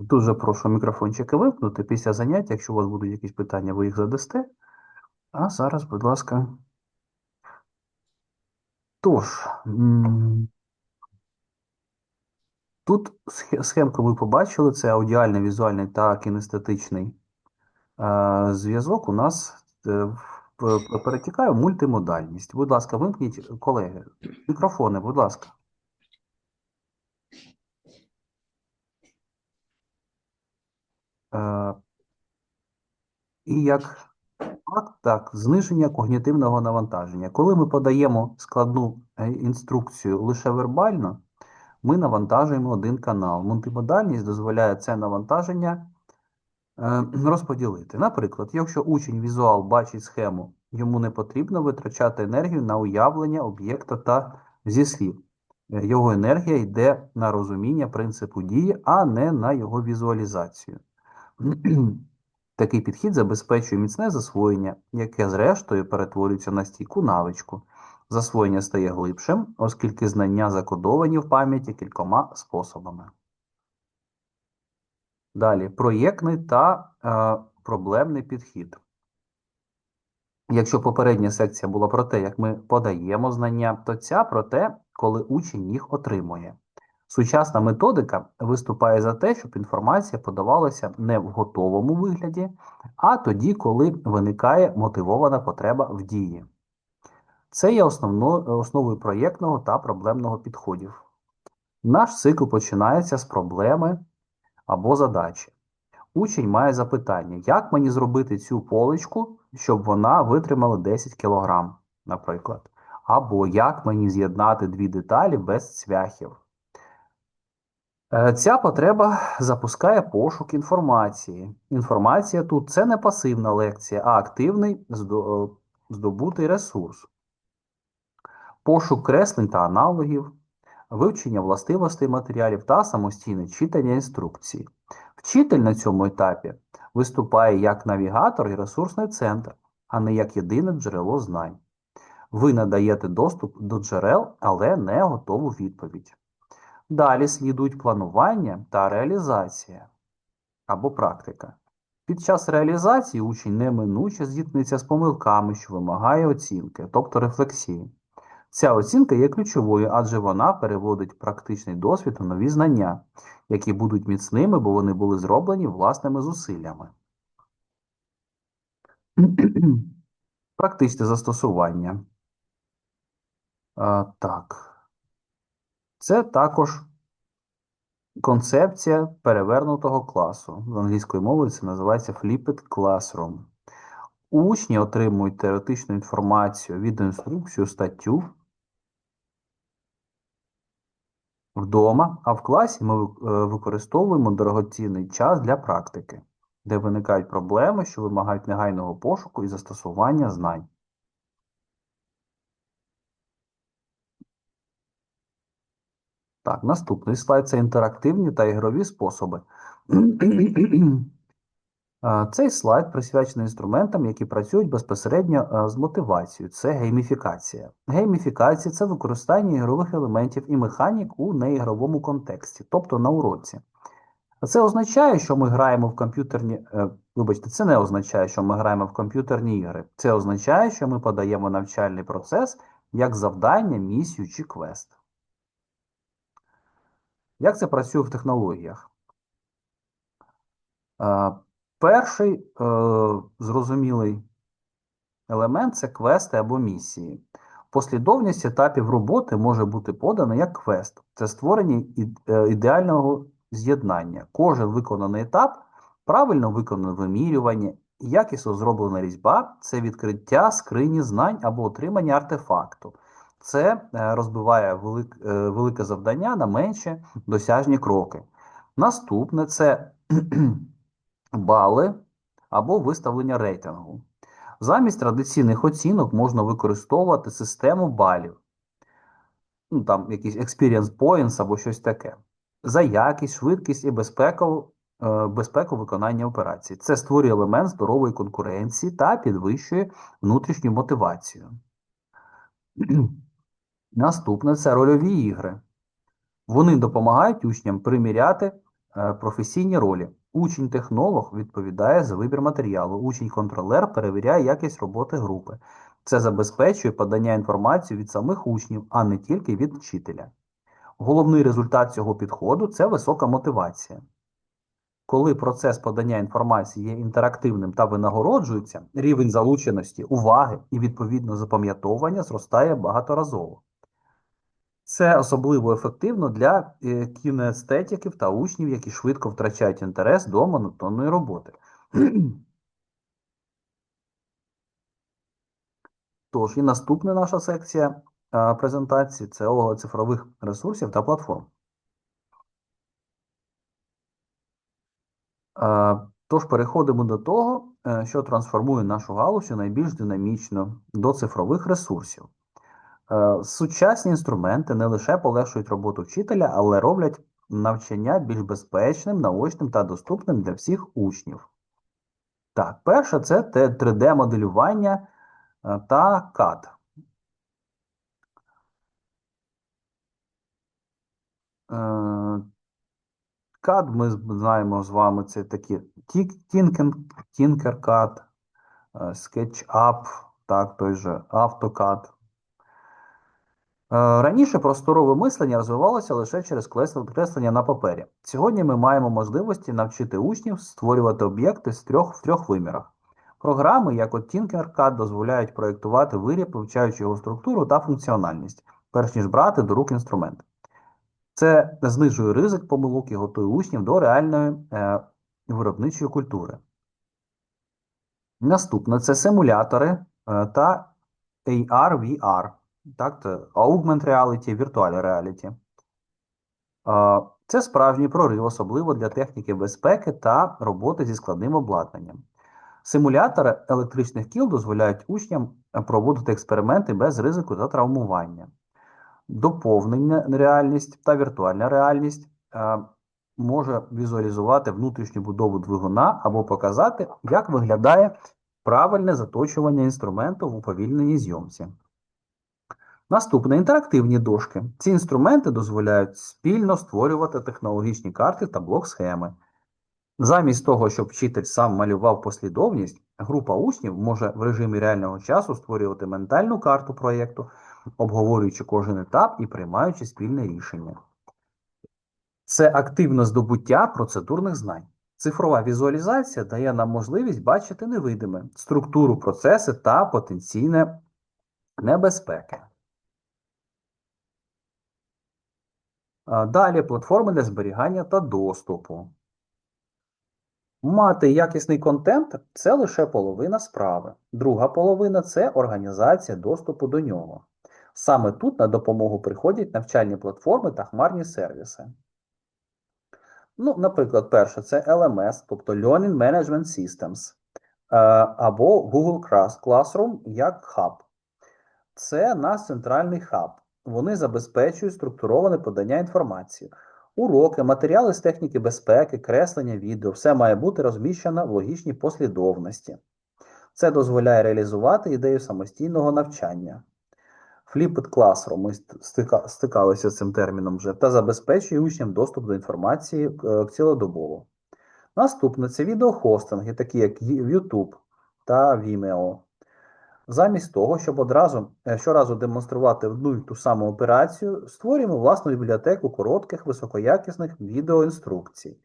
Дуже прошу мікрофончики вимкнути після заняття. Якщо у вас будуть якісь питання, ви їх задасте. А зараз, будь ласка. Тож, тут схемку ви побачили, це аудіальний, візуальний та кінестетичний зв'язок у нас е, перетікає в мультимодальність. Будь ласка, вимкніть, колеги, мікрофони, будь ласка. І як факт, так, зниження когнітивного навантаження. Коли ми подаємо складну е, інструкцію лише вербально, ми навантажуємо один канал. Мультимодальність дозволяє це навантаження е, розподілити. Наприклад, якщо учень візуал бачить схему, йому не потрібно витрачати енергію на уявлення об'єкта та зі слів. Е, Його енергія йде на розуміння принципу дії, а не на його візуалізацію. Такий підхід забезпечує міцне засвоєння, яке зрештою перетворюється на стійку навичку. Засвоєння стає глибшим, оскільки знання закодовані в пам'яті кількома способами. Далі проєктний та е, проблемний підхід. Якщо попередня секція була про те, як ми подаємо знання, то ця про те, коли учень їх отримує. Сучасна методика виступає за те, щоб інформація подавалася не в готовому вигляді, а тоді, коли виникає мотивована потреба в дії. Це є основно, основою проєктного та проблемного підходів. Наш цикл починається з проблеми або задачі. Учень має запитання, як мені зробити цю поличку, щоб вона витримала 10 кг, наприклад. Або як мені з'єднати дві деталі без цвяхів. Е, Ця потреба запускає пошук інформації. Інформація тут це не пасивна лекція, а активний е, здобутий ресурс. Пошук креслень та аналогів, вивчення властивостей матеріалів та самостійне читання інструкцій. Вчитель на цьому етапі виступає як навігатор і ресурсний центр, а не як єдине джерело знань. Ви надаєте доступ до джерел, але не готову відповідь. Далі слідують планування та реалізація або практика. Під час реалізації учень неминуче зіткнеться з помилками, що вимагає оцінки, тобто рефлексії. Ця оцінка є ключовою, адже вона переводить практичний досвід у нові знання, які будуть міцними, бо вони були зроблені власними зусиллями. Практичне застосування. А, так. Це також концепція перевернутого класу. З англійської мови це називається Flipped Classroom. Учні отримують теоретичну інформацію, відеоінструкцію, статтю вдома, а в класі ми е, використовуємо дорогоцінний час для практики, де виникають проблеми, що вимагають негайного пошуку і застосування знань. Так, наступний слайд це інтерактивні та ігрові способи. Цей слайд присвячений інструментам, які працюють безпосередньо з мотивацією. Це гейміфікація. Гейміфікація це використання ігрових елементів і механік у неігровому контексті, тобто на уроці. Це означає, що ми граємо в комп'ютерні. е, Вибачте, це не означає, що ми граємо в комп'ютерні ігри. Це означає, що ми подаємо навчальний процес як завдання, місію чи квест. Як це працює в технологіях? Е, Перший е, зрозумілий елемент це квести або місії. Послідовність етапів роботи може бути подана як квест. Це створення е, ідеального з'єднання. Кожен виконаний етап, правильно виконане вимірювання, якісно зроблена різьба це відкриття скрині знань або отримання артефакту. Це е, розбиває е, велике завдання на менші досяжні кроки. Наступне це бали або виставлення рейтингу. Замість традиційних оцінок можна використовувати систему балів. Ну, там якісь experience points або щось таке. За якість, швидкість і безпеку, е, безпеку виконання операцій. Це створює елемент здорової конкуренції та підвищує внутрішню мотивацію. Наступне це рольові ігри. Вони допомагають учням приміряти Е, Професійні ролі. Учень-технолог відповідає за вибір матеріалу. Учень-контролер перевіряє якість роботи групи. Це забезпечує подання інформації від самих учнів, а не тільки від вчителя. Головний результат цього підходу це висока мотивація. Коли процес подання інформації є інтерактивним та винагороджується, рівень залученості, уваги і відповідно запам'ятовування зростає багаторазово. Це особливо ефективно для е, кіноестетиків та учнів, які швидко втрачають інтерес до монотонної роботи. Тож, і наступна наша секція презентації це огляд цифрових ресурсів та платформ. Тож переходимо до того, е, що трансформує нашу галузь найбільш динамічно до цифрових ресурсів. Е, Сучасні інструменти не лише полегшують роботу вчителя, але роблять навчання більш безпечним, наочним та доступним для всіх учнів. Так, перше це 3D-моделювання е, та CAD. Е, CAD ми знаємо з вами, це такі Tinker- Tinkercad, е, SketchUp, так, той же AutoCAD. Е, Раніше просторове мислення розвивалося лише через креслення на папері. Сьогодні ми маємо можливості навчити учнів створювати об'єкти з трьох, в трьох вимірах. Програми, як от Tinkercad, дозволяють проєктувати виріб, вивчаючи його структуру та функціональність, перш ніж брати до рук інструмент. Це знижує ризик помилок і готує учнів до реальної е, виробничої культури. Наступне це симулятори е, та AR, VR, так, це Augmented Reality, Virtual Reality. Це справжній прорив, особливо для техніки безпеки та роботи зі складним обладнанням. Симулятори електричних кіл дозволяють учням проводити експерименти без ризику та травмування. Доповнення реальність та віртуальна реальність може візуалізувати внутрішню будову двигуна або показати, як виглядає правильне заточування інструменту в уповільненій зйомці. Наступне інтерактивні дошки. Ці інструменти дозволяють спільно створювати технологічні карти та блок-схеми. Замість того, щоб вчитель сам малював послідовність, група учнів може в режимі реального часу створювати ментальну карту проєкту, обговорюючи кожен етап і приймаючи спільне рішення. Це активне здобуття процедурних знань. Цифрова візуалізація дає нам можливість бачити невидиме структуру процеси та потенційне небезпеки. А Далі платформи для зберігання та доступу. Мати якісний контент це лише половина справи. Друга половина це організація доступу до нього. Саме тут на допомогу приходять навчальні платформи та хмарні сервіси. Ну, наприклад, перше це LMS, тобто Learning Management Systems, е, або Google Classroom як хаб. Це наш центральний хаб. Вони забезпечують структуроване подання інформації. Уроки, матеріали з техніки безпеки, креслення відео, все має бути розміщено в логічній послідовності. Це дозволяє реалізувати ідею самостійного навчання. Flipped Classroom, ми стикалися з цим терміном вже, та забезпечує учням доступ до інформації е, цілодобово. Наступне це відеохостинги, такі як YouTube та Vimeo. Замість того, щоб одразу е, щоразу демонструвати одну і ту саму операцію, створюємо власну бібліотеку коротких високоякісних відеоінструкцій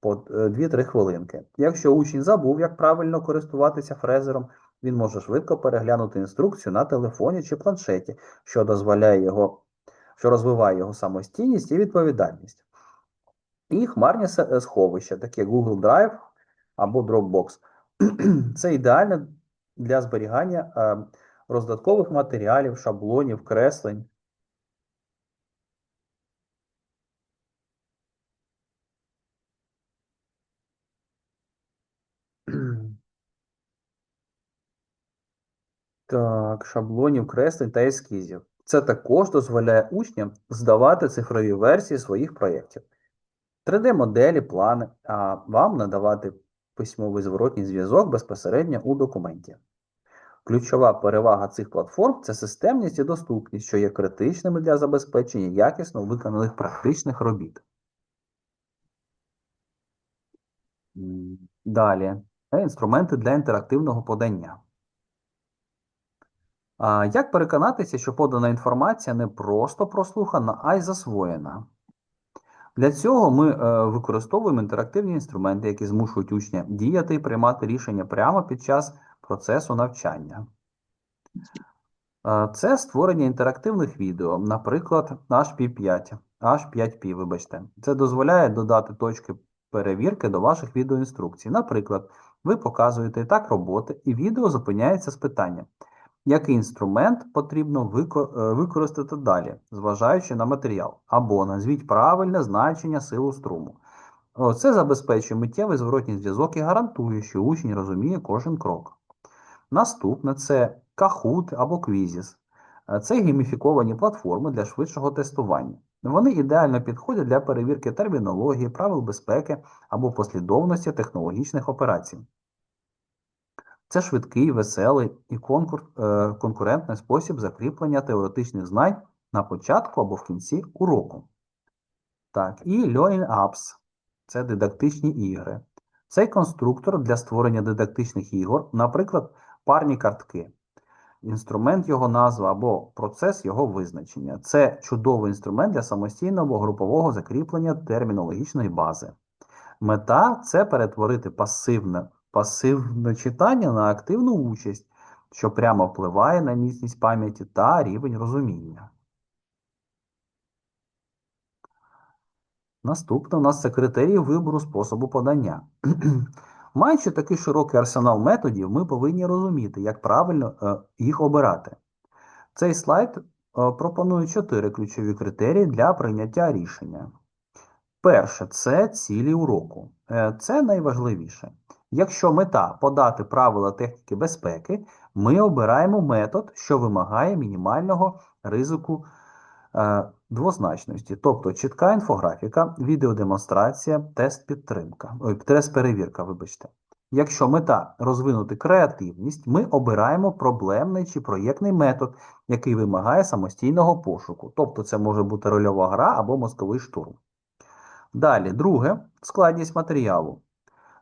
по 2-3 хвилинки. Якщо учень забув, як правильно користуватися фрезером, він може швидко переглянути інструкцію на телефоні чи планшеті, що дозволяє його, що розвиває його самостійність і відповідальність. І хмарні сховища, такі Google Drive або Dropbox. Це ідеально для зберігання е, роздаткових матеріалів, шаблонів, креслень. Так, шаблонів, креслень та ескізів. Це також дозволяє учням здавати цифрові версії своїх проєктів. 3D-моделі, плани, а вам надавати письмовий зворотній зв'язок безпосередньо у документі. Ключова перевага цих платформ це системність і доступність, що є критичними для забезпечення якісно виконаних практичних робіт. Далі. Інструменти для інтерактивного подання. Як переконатися, що подана інформація не просто прослухана, а й засвоєна? Для цього ми е, використовуємо інтерактивні інструменти, які змушують учня діяти і приймати рішення прямо під час процесу навчання. Е, Це створення інтерактивних відео, наприклад, HP5, H5P, вибачте. Це дозволяє додати точки перевірки до ваших відеоінструкцій. Наприклад, ви показуєте етап роботи, і відео зупиняється з питанням, який інструмент потрібно е, використати далі, зважаючи на матеріал, або назвіть правильне значення силу струму. Це забезпечує миттєвий зворотній зв'язок і гарантує, що учень розуміє кожен крок. Наступне це Kahoot або Quizzes. Е, Це гейміфіковані платформи для швидшого тестування. Вони ідеально підходять для перевірки термінології, правил безпеки або послідовності технологічних операцій. Це швидкий, веселий і конкур... е, конкурентний спосіб закріплення теоретичних знань на початку або в кінці уроку. Так, і Learning Apps це дидактичні ігри. Цей конструктор для створення дидактичних ігор, наприклад, парні картки. Інструмент його назва або процес його визначення. Це чудовий інструмент для самостійного групового закріплення термінологічної бази. Мета це перетворити пасивне, пасивне читання на активну участь, що прямо впливає на міцність пам'яті та рівень розуміння. Наступне у нас це критерії вибору способу подання. Маючи такий широкий арсенал методів, ми повинні розуміти, як правильно е, їх обирати. Цей слайд е, пропонує чотири ключові критерії для прийняття рішення. Перше це цілі уроку. Е, Це найважливіше. Якщо мета подати правила техніки безпеки, ми обираємо метод, що вимагає мінімального ризику е, двозначності, тобто чітка інфографіка, відеодемонстрація, тест підтримка, тест перевірка, вибачте. Якщо мета розвинути креативність, ми обираємо проблемний чи проєктний метод, який вимагає самостійного пошуку. Тобто це може бути рольова гра або мозковий штурм. Далі, друге, складність матеріалу.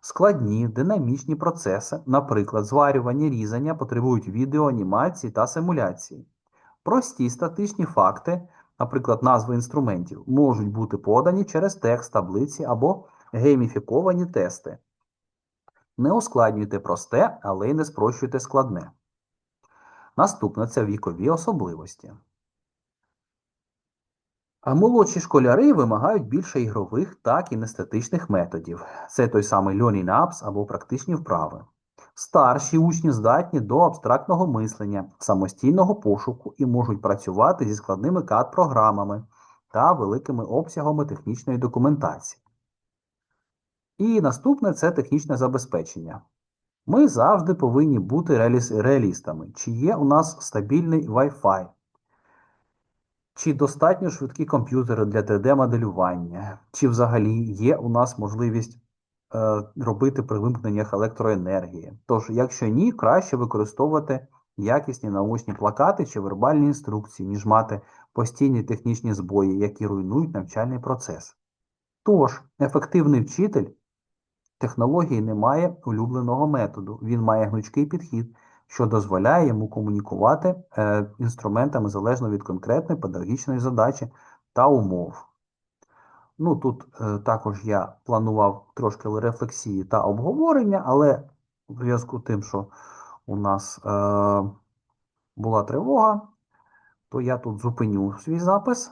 Складні динамічні процеси, наприклад, зварювання різання, потребують відео, анімації та симуляції. Прості статичні факти, наприклад, назви інструментів, можуть бути подані через текст, таблиці або гейміфіковані тести. Не ускладнюйте просте, але й не спрощуйте складне. Наступне це вікові особливості. А молодші школяри вимагають більше ігрових, так і нестетичних методів. Це той самий Learning Apps або практичні вправи. Старші учні здатні до абстрактного мислення, самостійного пошуку і можуть працювати зі складними CAD-програмами та великими обсягами технічної документації. І наступне це технічне забезпечення. Ми завжди повинні бути реалістами. Чи є у нас стабільний Wi-Fi? Чи достатньо швидкі комп'ютери для 3D-моделювання? Чи взагалі є у нас можливість е, робити при вимкненнях електроенергії? Тож, якщо ні, краще використовувати якісні наочні плакати чи вербальні інструкції, ніж мати постійні технічні збої, які руйнують навчальний процес. Тож, ефективний вчитель технології не має улюбленого методу, він має гнучкий підхід, що дозволяє йому комунікувати е, інструментами залежно від конкретної педагогічної задачі та умов. Ну, тут е, також я планував трошки рефлексії та обговорення, але в зв'язку з тим, що у нас е, була тривога, то я тут зупиню свій запис.